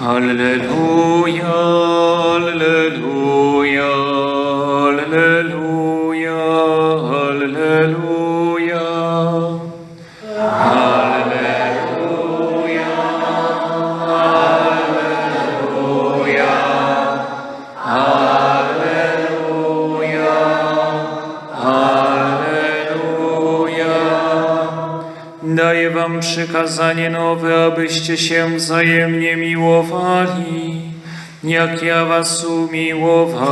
Alleluia, Hallelujah! Przykazanie nowe, abyście się wzajemnie miłowali, jak ja was umiłowałem.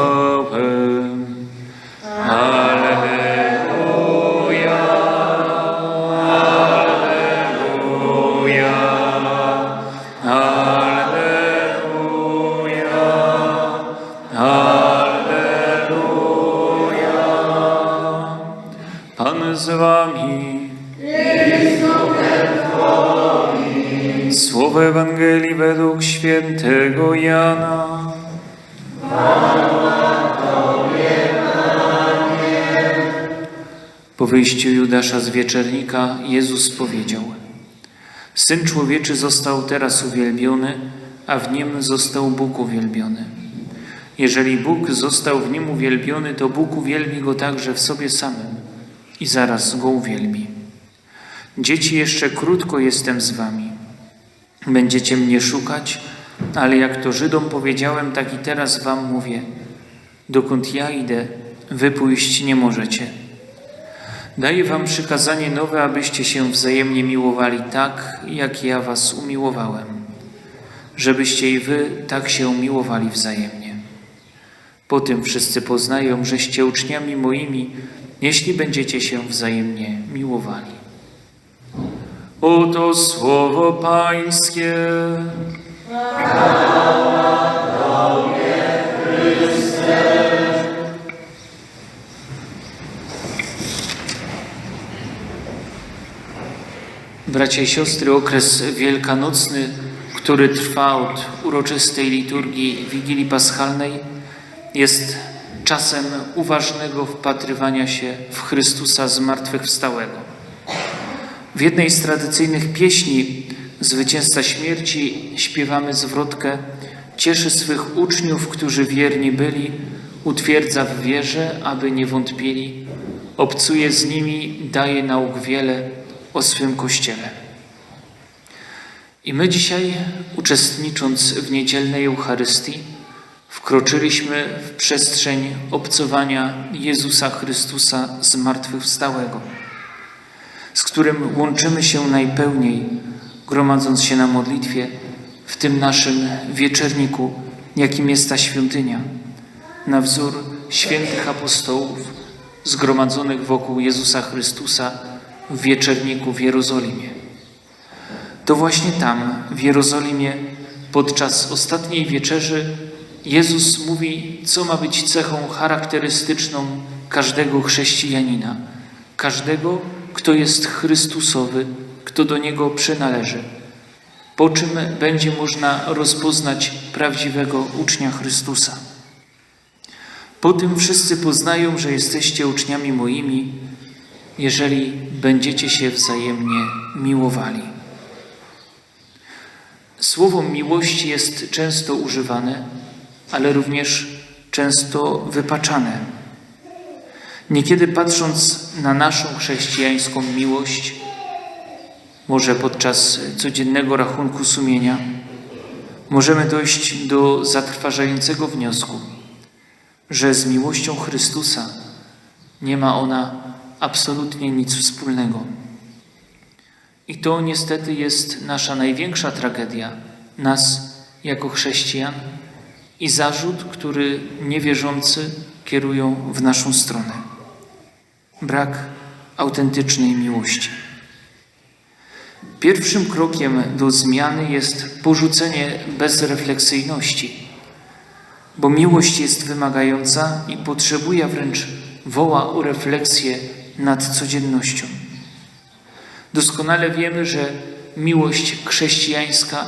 Ewangelii według świętego Jana. Po wyjściu Judasza z wieczernika Jezus powiedział: Syn człowieczy został teraz uwielbiony, a w nim został Bóg uwielbiony. Jeżeli Bóg został w nim uwielbiony, to Bóg uwielbi go także w sobie samym i zaraz go uwielbi. Dzieci, jeszcze krótko jestem z wami. Będziecie mnie szukać, ale jak to Żydom powiedziałem, tak i teraz wam mówię. Dokąd ja idę, wy pójść nie możecie. Daję wam przykazanie nowe, abyście się wzajemnie miłowali tak, jak ja was umiłowałem. Żebyście i wy tak się miłowali wzajemnie. Po tym wszyscy poznają, żeście uczniami moimi, jeśli będziecie się wzajemnie miłowali. Oto słowo Pańskie. Bracia i siostry, okres wielkanocny, który trwa od uroczystej liturgii Wigilii Paschalnej, jest czasem uważnego wpatrywania się w Chrystusa zmartwychwstałego. W jednej z tradycyjnych pieśni Zwycięzca śmierci śpiewamy zwrotkę Cieszy swych uczniów, którzy wierni byli, utwierdza w wierze, aby nie wątpili, obcuje z nimi, daje nauk wiele o swym Kościele. I my dzisiaj, uczestnicząc w niedzielnej Eucharystii, wkroczyliśmy w przestrzeń obcowania Jezusa Chrystusa zmartwychwstałego z którym łączymy się najpełniej, gromadząc się na modlitwie w tym naszym wieczerniku, jakim jest ta świątynia, na wzór świętych apostołów zgromadzonych wokół Jezusa Chrystusa w wieczerniku w Jerozolimie. To właśnie tam, w Jerozolimie, podczas ostatniej wieczerzy, Jezus mówi, co ma być cechą charakterystyczną każdego chrześcijanina, każdego, kto jest Chrystusowy, kto do Niego przynależy, po czym będzie można rozpoznać prawdziwego ucznia Chrystusa. Po tym wszyscy poznają, że jesteście uczniami moimi, jeżeli będziecie się wzajemnie miłowali. Słowo miłości jest często używane, ale również często wypaczane. Niekiedy patrząc na naszą chrześcijańską miłość, może podczas codziennego rachunku sumienia, możemy dojść do zatrważającego wniosku, że z miłością Chrystusa nie ma ona absolutnie nic wspólnego. I to niestety jest nasza największa tragedia, nas jako chrześcijan i zarzut, który niewierzący kierują w naszą stronę. Brak autentycznej miłości. Pierwszym krokiem do zmiany jest porzucenie bezrefleksyjności, bo miłość jest wymagająca i potrzebuje wręcz woła o refleksję nad codziennością. Doskonale wiemy, że miłość chrześcijańska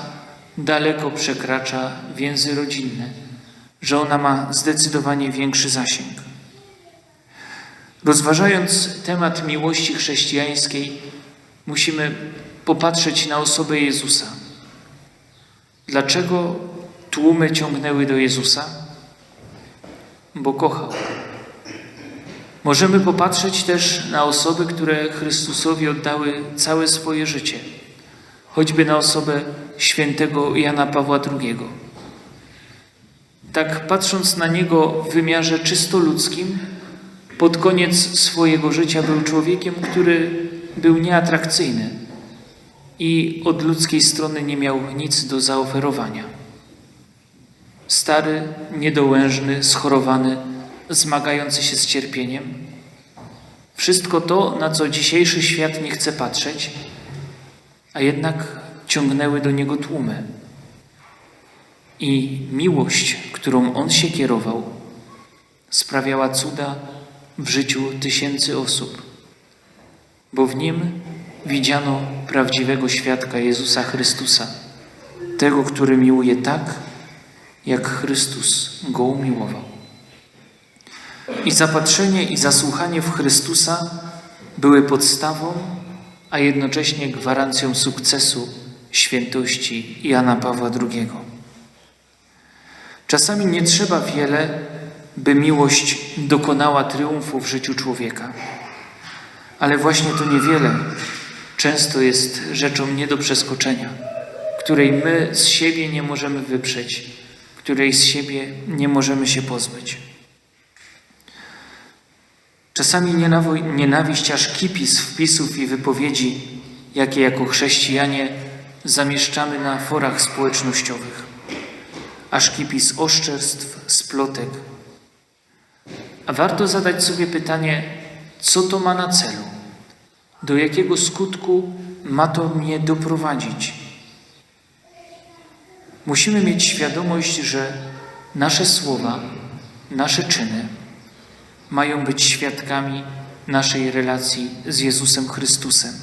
daleko przekracza więzy rodzinne, że ona ma zdecydowanie większy zasięg. Rozważając temat miłości chrześcijańskiej, musimy popatrzeć na osobę Jezusa. Dlaczego tłumy ciągnęły do Jezusa? Bo kochał. Możemy popatrzeć też na osoby, które Chrystusowi oddały całe swoje życie, choćby na osobę świętego Jana Pawła II. Tak patrząc na niego w wymiarze czysto ludzkim, pod koniec swojego życia był człowiekiem, który był nieatrakcyjny i od ludzkiej strony nie miał nic do zaoferowania. Stary, niedołężny, schorowany, zmagający się z cierpieniem. Wszystko to, na co dzisiejszy świat nie chce patrzeć, a jednak ciągnęły do niego tłumy. I miłość, którą on się kierował, sprawiała cuda w życiu tysięcy osób, bo w nim widziano prawdziwego świadka Jezusa Chrystusa, tego, który miłuje tak, jak Chrystus go umiłował. I zapatrzenie i zasłuchanie w Chrystusa były podstawą, a jednocześnie gwarancją sukcesu świętości Jana Pawła II. Czasami nie trzeba wiele, by miłość dokonała triumfu w życiu człowieka. Ale właśnie to niewiele często jest rzeczą nie do przeskoczenia, której my z siebie nie możemy wyprzeć, której z siebie nie możemy się pozbyć. Czasami nienawiść aż kipi z wpisów i wypowiedzi, jakie jako chrześcijanie zamieszczamy na forach społecznościowych, aż kipi z oszczerstw, z plotek. A warto zadać sobie pytanie, co to ma na celu? Do jakiego skutku ma to mnie doprowadzić? Musimy mieć świadomość, że nasze słowa, nasze czyny mają być świadkami naszej relacji z Jezusem Chrystusem,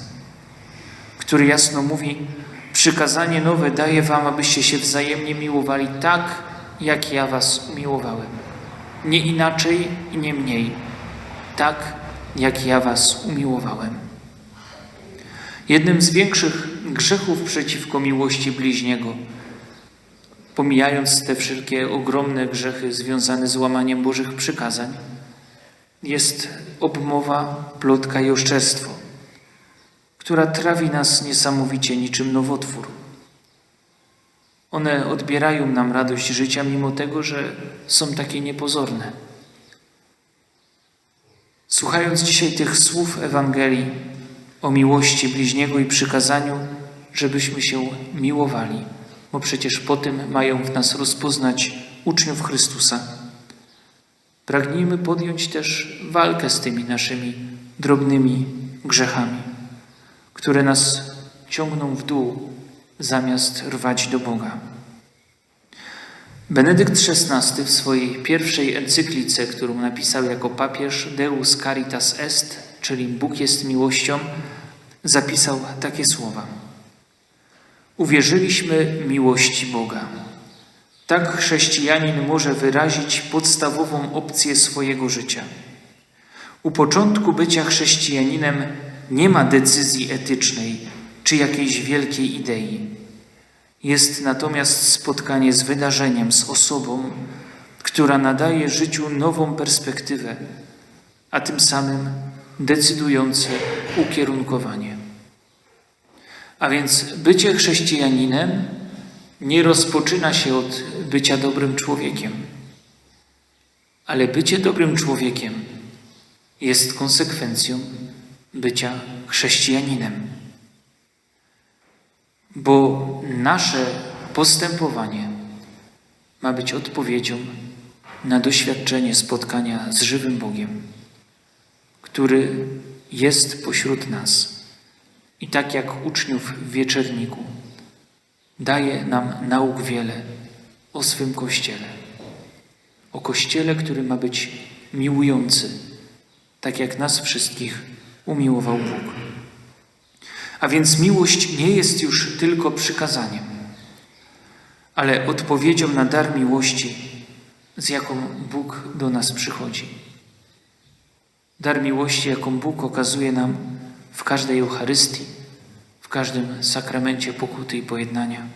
który jasno mówi: Przykazanie nowe daję Wam, abyście się wzajemnie miłowali tak, jak ja Was umiłowałem. Nie inaczej i nie mniej, tak, jak ja Was umiłowałem. Jednym z większych grzechów przeciwko miłości bliźniego, pomijając te wszelkie ogromne grzechy związane z łamaniem Bożych przykazań, jest obmowa, plotka i oszczerstwo, która trawi nas niesamowicie niczym nowotwór. One odbierają nam radość życia, mimo tego, że są takie niepozorne. Słuchając dzisiaj tych słów Ewangelii o miłości bliźniego i przykazaniu, żebyśmy się miłowali, bo przecież po tym mają w nas rozpoznać uczniów Chrystusa. Pragnijmy podjąć też walkę z tymi naszymi drobnymi grzechami, które nas ciągną w dół zamiast rwać do Boga. Benedykt XVI w swojej pierwszej encyklice, którą napisał jako papież Deus Caritas Est, czyli Bóg jest miłością, zapisał takie słowa. Uwierzyliśmy miłości Boga. Tak chrześcijanin może wyrazić podstawową opcję swojego życia. U początku bycia chrześcijaninem nie ma decyzji etycznej czy jakiejś wielkiej idei. Jest natomiast spotkanie z wydarzeniem, z osobą, która nadaje życiu nową perspektywę, a tym samym decydujące ukierunkowanie. A więc bycie chrześcijaninem nie rozpoczyna się od bycia dobrym człowiekiem, ale bycie dobrym człowiekiem jest konsekwencją bycia chrześcijaninem. Bo nasze postępowanie ma być odpowiedzią na doświadczenie spotkania z żywym Bogiem, który jest pośród nas. I tak jak uczniów w wieczerniku, daje nam nauk wiele o swym Kościele. O Kościele, który ma być miłujący, tak jak nas wszystkich umiłował Bóg. A więc miłość nie jest już tylko przykazaniem, ale odpowiedzią na dar miłości, z jaką Bóg do nas przychodzi. Dar miłości, jaką Bóg okazuje nam w każdej Eucharystii, w każdym sakramencie pokuty i pojednania,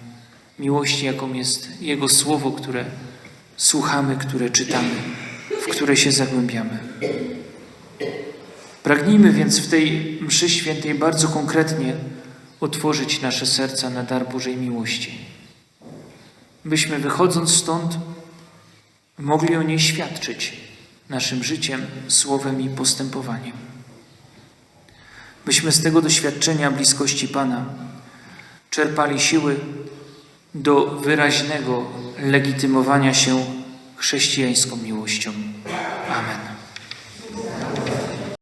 miłości, jaką jest Jego Słowo, które słuchamy, które czytamy, w które się zagłębiamy. Pragnijmy więc w tej mszy świętej bardzo konkretnie otworzyć nasze serca na dar Bożej miłości. Byśmy wychodząc stąd mogli o niej świadczyć naszym życiem, słowem i postępowaniem. Byśmy z tego doświadczenia bliskości Pana czerpali siły do wyraźnego legitymowania się chrześcijańską miłością.